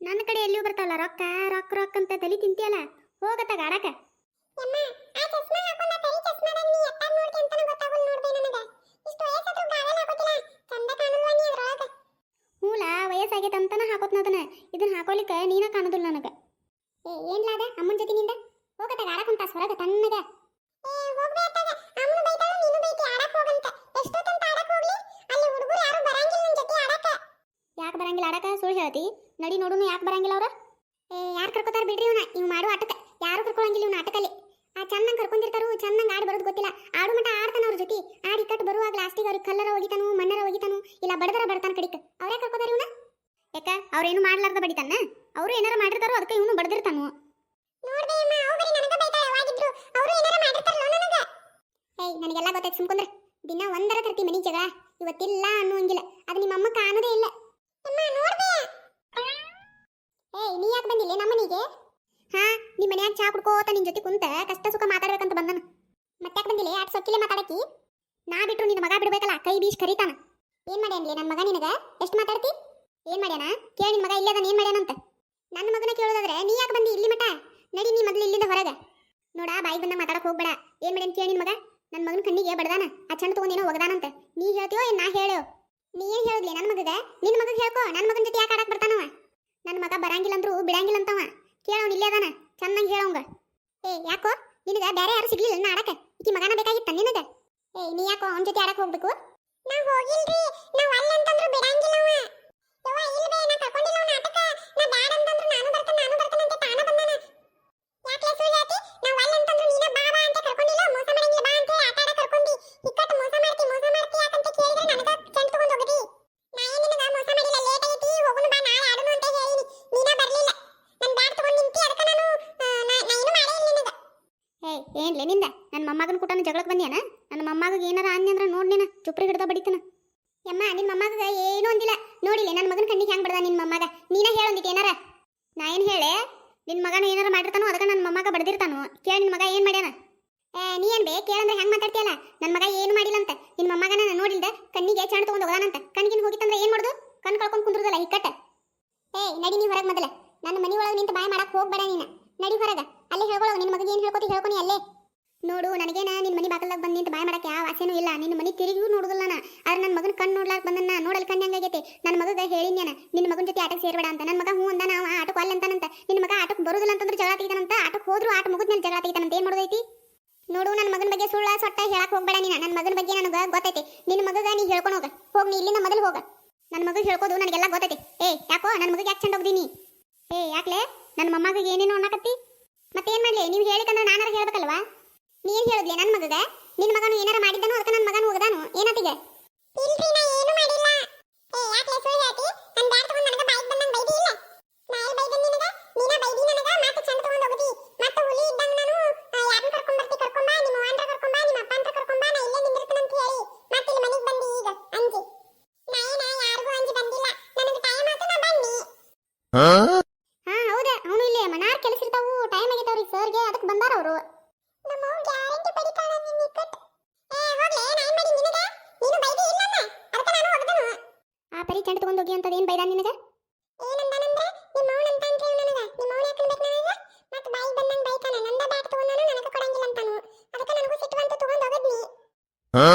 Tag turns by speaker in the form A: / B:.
A: ನನ್ನ ಕಡೆ ಎಲ್ಲಿಯೂ ಬರ್ತಾವಲ್ಲ ರೊಕ್ಕ ರೊಕ್ಕ ರೊಕ್ಕ ಅಂತ ತಲಿ ತಿಂತಿಯಲ್ಲ? ಹೋಗತ್ತಾಗ ಆಡಕ? ಹೂಲ ವಯಸ್ಸಾಗೈತೆ ಅಂತಾನ ಹಾಕೋತ್ನ ಅದನ್ನ. ಇದನ್ನ ಹಾಕೋಲಿಕ್ಕೆ ನೀನ ಕಾಣೋದಿಲ್ಲ ನನಗ. ಏ ಏನ್ಲಾದ ಅಮ್ಮನ ಜೊತೆ ನಿಂದ ಹೋಗತ್ತಾಗ ಆಡಕ್ ಕುಂತಾಸ್ ಹೊರಗ ತಣ್ಣಗ. ಯಾಕೆ ಬರಂಗಿಲ್ಲ? ಆಡಕ ಸುಳ್ಳು ಹೇಳ್ತಿ. ನಡಿ ನೋಡುನು ಯಾಕೆ ಬರಂಗಿಲ್ಲ ಅವ್ರ? ಏ ಯಾರು ಕರ್ಕೋತಾರ ಬಿಡ್ರಿ ಇವನ? ಇವ್ ಮಾಡು ಆಟಕ್ಕೆ. ಯಾರು ಕರ್ಕೊಳಂಗಿಲ್ಲ ಇವನ ಆಟಕಲ್ಲಿ ಆ ಚಂದಂಗ್ ಕರ್ಕೊಂಡಿರ್ತಾರು ಚಂದಂಗ್ ಆಡಿ ಬರೋದು ಗೊತ್ತಿಲ್ಲ. ಆಡು ಮಟ ಆಡ್ತಾನ ಅವ್ರ ಜೊತೆ. ಆಡಿ ಕಟ್ ಬರುವಾಗ ಲಾಸ್ಟಿಗೆ ಅವ್ರಿಗೆ ಕಲ್ಲರ ಹೋಗಿತಾನು ಮಣ್ಣರ ಹೋಗಿತಾನು ಇಲ್ಲ ಬಡದರ ಬಡತಾನ ಕಡಿಕ. ಅವರೇ ಕರ್ಕೋತಾರ ಇವನ? ಯಾಕ ಅವ್ರೇನು ಮಾಡ್ಲಾರ್ದ ಬಡಿತಾನ? ಅವರು ಏನಾರ ಮಾಡಿರ್ತಾರೋ ಅದಕ್ಕೆ ಇವನು ಬಡದಿರ್ತಾನು. ಏಯ್ ನನಗೆಲ್ಲ ಗೊತ್ತೈತೆ ಸುಮ್ಕೊಂಡ್ರೆ ದಿನ ಒಂದರ ತರ್ತಿ ಮನಿ ಜಗಳ. ಇವತ್ತಿಲ್ಲ ಅನ್ನೋಂಗಿಲ್ಲ ಅದು ನಿಮ್ಮ ಅಮ್ಮ ಕಾಣೋದೇ ಇಲ್ಲ ಏಯ್ ನೀ ಯಾಕೆ ಬಂದಿಲ್ಲ ನಮ್ಮ ಮನೆಗೆ? ಹಾ ನಿಮ್ಮ ಮನ್ಯಾಗ ಚಾ ಕುಡ್ಕೋತ ನಿನ್ ಜೊತೆ ಕುಂತ ಕಷ್ಟ ಸುಖ ಮಾತಾಡ್ಬೇಕಂತ ಬಂದನ. ಮತ್ತ್ಯಾಕ್ ಬಂದಿಲ್ಲ ಯಾಕೆ ಸೊಕ್ಕಿಲೆ ಮಾತಾಡಕಿ. ನಾ ಬಿಟ್ರು ನಿನ್ನ ಮಗ ಬಿಡ್ಬೇಕಲ್ಲ, ಕೈ ಬೀಸ್ ಕರೀತಾನ. ಏನ್ ಮಾಡ್ಯಾನ್ಲಿ ನನ್ನ ಮಗ ನಿನಗ? ಎಷ್ಟು ಮಾತಾಡ್ತಿ? ಏನ್ ಮಾಡ್ಯಾನ? ಕೇಳಿ ನಿನ್ ಮಗ ಇಲ್ಲೇ ಅದಾನ, ಏನ್ ಮಾಡ್ಯಾನಂತ ನನ್ನ ಮಗನ ಕೇಳೋದಾದ್ರೆ ನೀ ಯಾಕೆ ಬಂದಿ ಇಲ್ಲಿ ಮಟ ನಡಿ ನೀ ಮೊದ್ಲು ಇಲ್ಲಿಂದ ಹೊರಗ. ನೋಡ ಬಾಯಿ ಬಂದ ಮಾತಾಡಕ್ ಹೋಗ್ಬೇಡ. ಏನ್ ಮಾಡ್ಯಾನ ಕೇಳಿ ನಿನ್ ಮಗ? ನನ್ನ ಮಗನ ಕಣ್ಣಿಗೆ ಬಡದಾನ. ಆ ಚಂದ ತಗೊಂಡೇನೋ ಒಗದಾನಂತ. ನೀ ಹೇಳ್ತೀಯೋ ಏನ್ ನಾ ಹೇಳೋ ನೀ ಏನ್ ಹೇಳಿದ್ಲಿ ನನ್ನ ಮಗಗ? ನಿನ್ನ ಮಗ ಹೇಳ್ಕೋ ನನ್ನ ಮಗನ ಜೊತೆ ಯಾಕೆ ಆಡಕ್ ಬರ್ತಾನವ ನನ್ನ ಮಗ ಬರಂಗಿಲ್ಲ ಅಂದ್ರು ಬಿಡಂಗಿಲ್ಲ ಅಂತವ ಕೇಳವ್ನು ಇಲ್ಲೇ ಅದಾನ. ಚಂದಂಗೆ ಏ, ಯಾಕೋ? ನಿನಗ ಬೇರೆ ಯಾರು ಸಿಗ್ಲಿಲ್ಲ ನಾ ಆಡಕ ಈಕಿ ಮಗನ ಬೇಕಾಗಿತ್ತ ನಿನಗ? ಏ, ನೀ ಯಾಕೋ ಅವನ ಜೊತೆ ಆಡಕ್ ಹೋಗ್ಬೇಕು? ನಾ ಹೋಗಿಲ್ರಿ. ನಾವ್ ಅಲ್ಲ ಏನ್ಲೆ ನಿಂದ? ನನ್ನ ಮೊಮ್ಮಗನ ಕೂಟನ ಜಗಳಕ್ಕೆ ಬಂದ್ಯಾನ? ನನ್ನ ಮೊಮ್ಮಗಗೆ ಏನಾರ ಆನ್ಯ ಅಂದ್ರೆ ನೋಡ್ ನೀನ, ಚುಪ್ರಿ ಹಿಡ್ದ ಬಡಿತನ. ಯಮ್ಮ ನಿನ್ನ ಮೊಮ್ಮಗ ಏನೂ ಅಂದಿಲ್ಲ. ನೋಡಿಲ್ಲ ನನ್ನ ಮಗನ ಕಣ್ಣಿಗೆ ಹೆಂಗ್ ಬಡ್ದ ನಿನ್ನ ಮೊಮ್ಮಗ? ನೀನ ಹೇಳೊಂದಿತ್ತು ಏನಾರ? ನಾ ಏನು ಹೇಳೆ ನಿನ್ನ ಮಗನ ಏನಾರ ಮಾಡಿರ್ತಾನೋ ಅದಕ್ಕೆ ನನ್ನ ಮೊಮ್ಮಗ ಬಡ್ದಿರ್ತಾನೋ? ಕೇಳಿ ನಿನ್ನ ಮಗ ಏನು ಮಾಡ್ಯಾನ? ಏ, ನೀ ಏನು ಬೇ ಕೇಳಂದ್ರೆ ಹೆಂಗೆ ಮಾತಾಡ್ತೀಯಲ್ಲ ನನ್ನ ಮಗ ಏನು ಮಾಡಿಲ್ಲ ಅಂತ. ನಿನ್ನ ಮೊಮ್ಮಗನ ನಾನು ನೋಡಿಲ್ದ ಕಣ್ಣಿಗೆ ಚಂಡ್ ತೊಗೊಂಡು ಹೋಗೋದಾನಂತ ಕಣ್ಣಿಗೆ ಹೋಗಿತ್ತಂದ್ರೆ ಏನ್ ಮಾಡುದು? ಕಣ್ ಕಳ್ಕೊಂಡ್ ಕುಂದ್ರದಲ್ಲ ಹಿಕ್ಕಟ್ಟ ಏಯ್, ನಡಿ ನೀ ಹೊರಗೆ ಮೊದಲ. ನನ್ನ ಮನೆ ಒಳಗೆ ನಿಂತು ಬಾಯ್ ಮಾಡಕ್ಕೆ ಹೋಗ್ಬೇಡ ನೀನ. ನಡಿ ಹೊರಗ. ಅಲ್ಲಿ ಹೇಳ್ಕೊಳ್ಳೋ ಹೇಳ್ಕೊತಿ ಹೇಳ್ಕೊನಿ ಅಲ್ಲೇ. ನೋಡು ನನಗೇನ ನಿನ್ನ ಮನೆ ಬಾಕಲ್ದಾಗ ಬಂದು ನಿಂತು ಬಾಯ್ ಮಾಡಕ್ಕೆ ಯಾವ ಆಸೆನೂ ಇಲ್ಲ. ನಿನ್ನ ಮನಿ ತಿರುಗಿಯೂ ನೋಡುದಿಲ್ಲ ನಾನು. ಆದ್ರೆ ನನ್ನ ಮಗನ ಕಣ್ಣು ನೋಡ್ಲಾಕ್ ಬಂದನ್ನ ನೋಡಲ್ ಕಣ್ಣು ಹೆಂಗಾಗೈತೆ? ನನ್ನ ಮಗಗೆ ಹೇಳಿನ್ಯಾನ ನಿನ್ನ ಮಗನ ಜೊತೆ ಆಟಕ್ಕೆ ಸೇರ್ಬೇಡ ಅಂತ. ನನ್ನ ಮಗ ಹ್ಞೂ ಅಂದ ನಾವು ಆಟಕ್ಕೆ ಅಲ್ಲ ಅಂತಾನಂತ. ನಿನ್ನ ಮಗ ಆಟಕ್ಕೆ ಬರೋದಿಲ್ಲ ಅಂತಂದ್ರೆ ಜಗಳ ತೆಗಿತಾನಂತ. ಆಟಕ್ಕೆ ಹೋದ್ರು ಆಟ ಮುಗಿದ ಮೇಲೆ ಜಗಳ ತೆಗಿತಾನಂತ. ಏನು ಮಾಡೋದೈತಿ? ನೋಡು ನನ್ನ ಮಗನ ಬಗ್ಗೆ ಸುಳ್ಳ ಸೊಟ್ಟ ಹೇಳಕ್ ಹೋಗ್ಬೇಡ ನೀನು. ನನ್ನ ಮಗನ ಬಗ್ಗೆ ನನಗೆ ಗೊತ್ತೈತಿ. ನಿನ್ನ ಮಗಗ ನೀ ಹೇಳ್ಕೊಂಡು ಹೋಗ. ಹೋಗಿ ನೀ ಇಲ್ಲಿಂದ ಮೊದಲು ಹೋಗ. ನನ್ನ ಮಗ ಹೇಳ್ಕೋದು ನನಗೆಲ್ಲ ಗೊತ್ತೈತಿ. ಏ, ಯಾಕೋ? ನನ್ನ ಮಗಗೆ ಯಾಕೆ ಚಂದ ಹೋಗ್ದೀನಿ ಏ, ಯಾಕ್ಲೆ? ನನ್ನ ಮೊಮ್ಮಗ ಏನೇನು ಅನ್ನಕತ್ತಿ? ಮತ್ತೇನ್ ನೀವು ಹೇಳಿಕಂದ್ರೆ ನಾನಾರ ಹೇಳ್ಬೇಕಲ್ವಾ? ನೀನ್ ಹೇಳಿದ್ಲಿ ನನ್ನ ಮಗಗ? ನಿನ್ನ ಮಗನು ಏನಾರ ಮಾಡಿದ್ದಾನೋ ಅದಕ್ಕೆ ನನ್ನ ಮಗನು ಹೋಗದಾನು? ಏನತಿಗೆ? ಇಲ್ರಿ ನಾ ಏನು ಮಾಡಿಲ್ಲ. ಏ ಯಾಕ್ಲೆ ಸುಳ್ಳು ಹೇಳ್ತಿ? ನನ್ನ ಬ್ಯಾಟ್ ತಗೊಂಡು ನನಗ ಬಂದಂಗ ಬೈದಿ ಇಲ್ಲ? ನಾ ಎಲ್ಲಿ ಬೈದೆ ನಿನಗ? ನೀನ ಬೈದಿ ನನಗೆ? ಮತ್ತೆ ಚಂದ ತಗೊಂಡು ಹೋಗದಿ? ಮತ್ತೆ ಹುಲಿ ಇದ್ದಂಗ ನಾನು ಯಾರನ್ನ ಕರ್ಕೊಂಡ್ ಬರ್ತಿ? ಕರ್ಕೊಂಡ್ ಬಾ ನಿಮ್ಮ ಕರ್ಕೊಂಡ್ ಬಾ ನಿಮ್ಮ ಅಪ್ಪ ಅಂತ ಕರ್ಕೊಂಡ್ ಬಾ ನಾ ಇಲ್ಲೇ ನಿಂದಿರ್ತೀನಿ ಅಂತ ಹೇಳಿ. ಮತ್ತೆ ಇಲ್ಲಿ ಮನೆಗೆ ಬಂದಿ ಈಗ ಅಂಜಿ? ನಾ ಏನ ಯಾರಿಗೂ ಅಂಜಿ ಬಂದಿಲ್ಲ. ನನಗೆ ಟೈಮ್ ಆತು ನಾ ಬನ್ನಿ. ಹಾ? ಸರ್ಗೆ ಅದಕ್ಕೆ ಬಂದಾರ ಅವರು. ನಮ್ಮ ಗ್ಯಾರಂಟಿ ಪಡಿತಾಳ ನಿನ್ನ ಇಕ್ಕಟ್ ಏ ಹೋಗ್ಲೇ ನಾನು ಮಾಡಿ ನಿನಗೆ? ನೀನು ಬೈದಿ ಇಲ್ಲಲ್ಲ ಅದಕ್ಕೆ ನಾನು ಹೋಗದನು. ಆ ಪರಿ ಚಂಡ ತಗೊಂಡು ಹೋಗಿ ಅಂತದ ಏನು ಬೈದ ನಿನಗೆ? ಏನಂದಾನಂದ್ರೆ ನಿಮ್ಮ ಅವನ ಅಂತ ಅಂತ ನನಗೆ. ನಿಮ್ಮ ಅವನ ಯಾಕೆ ಬೇಕು ನನಗೆ? ಮತ್ತೆ ಬಾಯಿ ಬಂದಂಗೆ ಬೈತಾನೆ. ನಂದ ಬ್ಯಾಟ್ ತಗೊಂಡಾನು ನನಗೆ ಕೊಡಂಗಿಲ್ಲ ಅಂತಾನು. ಅದಕ್ಕೆ ನನಗೂ ಸಿಟ್ಟು ಬಂತು ತಗೊಂಡು ಹೋಗದ್ನಿ ಹಾ